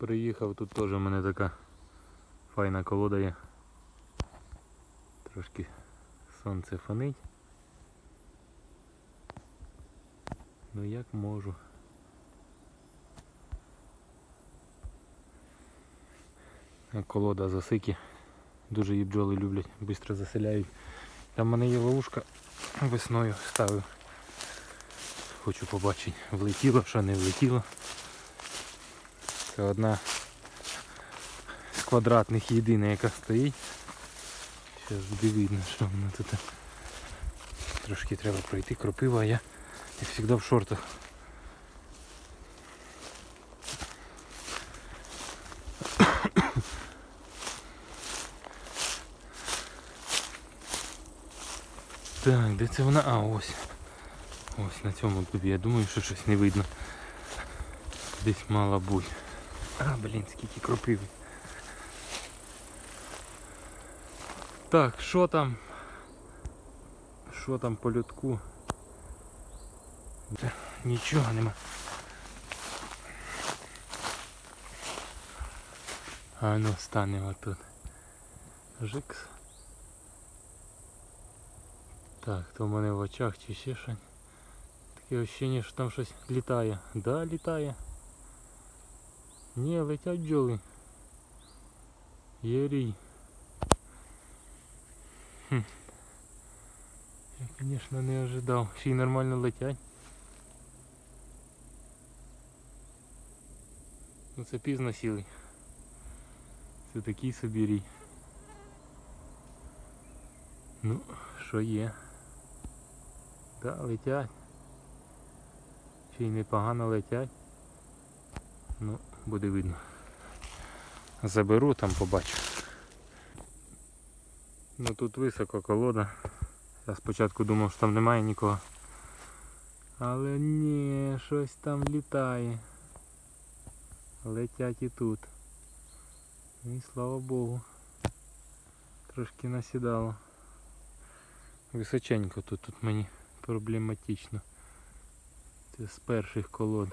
Приїхав, тут теж у мене така файна колода є. Трошки сонце фонить. Ну як можу. Колода засики. Дуже її бджоли люблять, швидко заселяють. Там в мене є ловушка весною ставив. Хочу побачити, влетіло, що не влетіло. Це одна з квадратних єдина, яка стоїть. Зараз буде видно, що вона тут. Трошки треба пройти кропива, а я як завжди в шортах. Так, де це вона? А, ось. Ось на цьому дубі. Я думаю, що щось не видно. Десь мала бути. А, блін, скільки кропиви. Так, що там? Що там по людку? Нічого нема. А ну станемо тут. Жикс. Так, то в мене в очах чи ще щось. Таке ощущення, що там щось літає. Да, літає. Ні, летять бджоли. Єрій. Хм. Я, звісно, не ожидав. Ще й нормально летять. Ну це пізно сіли. Це такий собі рій. Ну, що є. Да, летять. Ще й непогано летять. Ну, буде видно. Заберу, там побачу. Ну тут високо колода. Я спочатку думав, що там немає нікого. Але ні, щось там літає. Летять і тут. І слава Богу. Трошки насідало. Височенько тут, тут мені проблематично. Це з перших колод.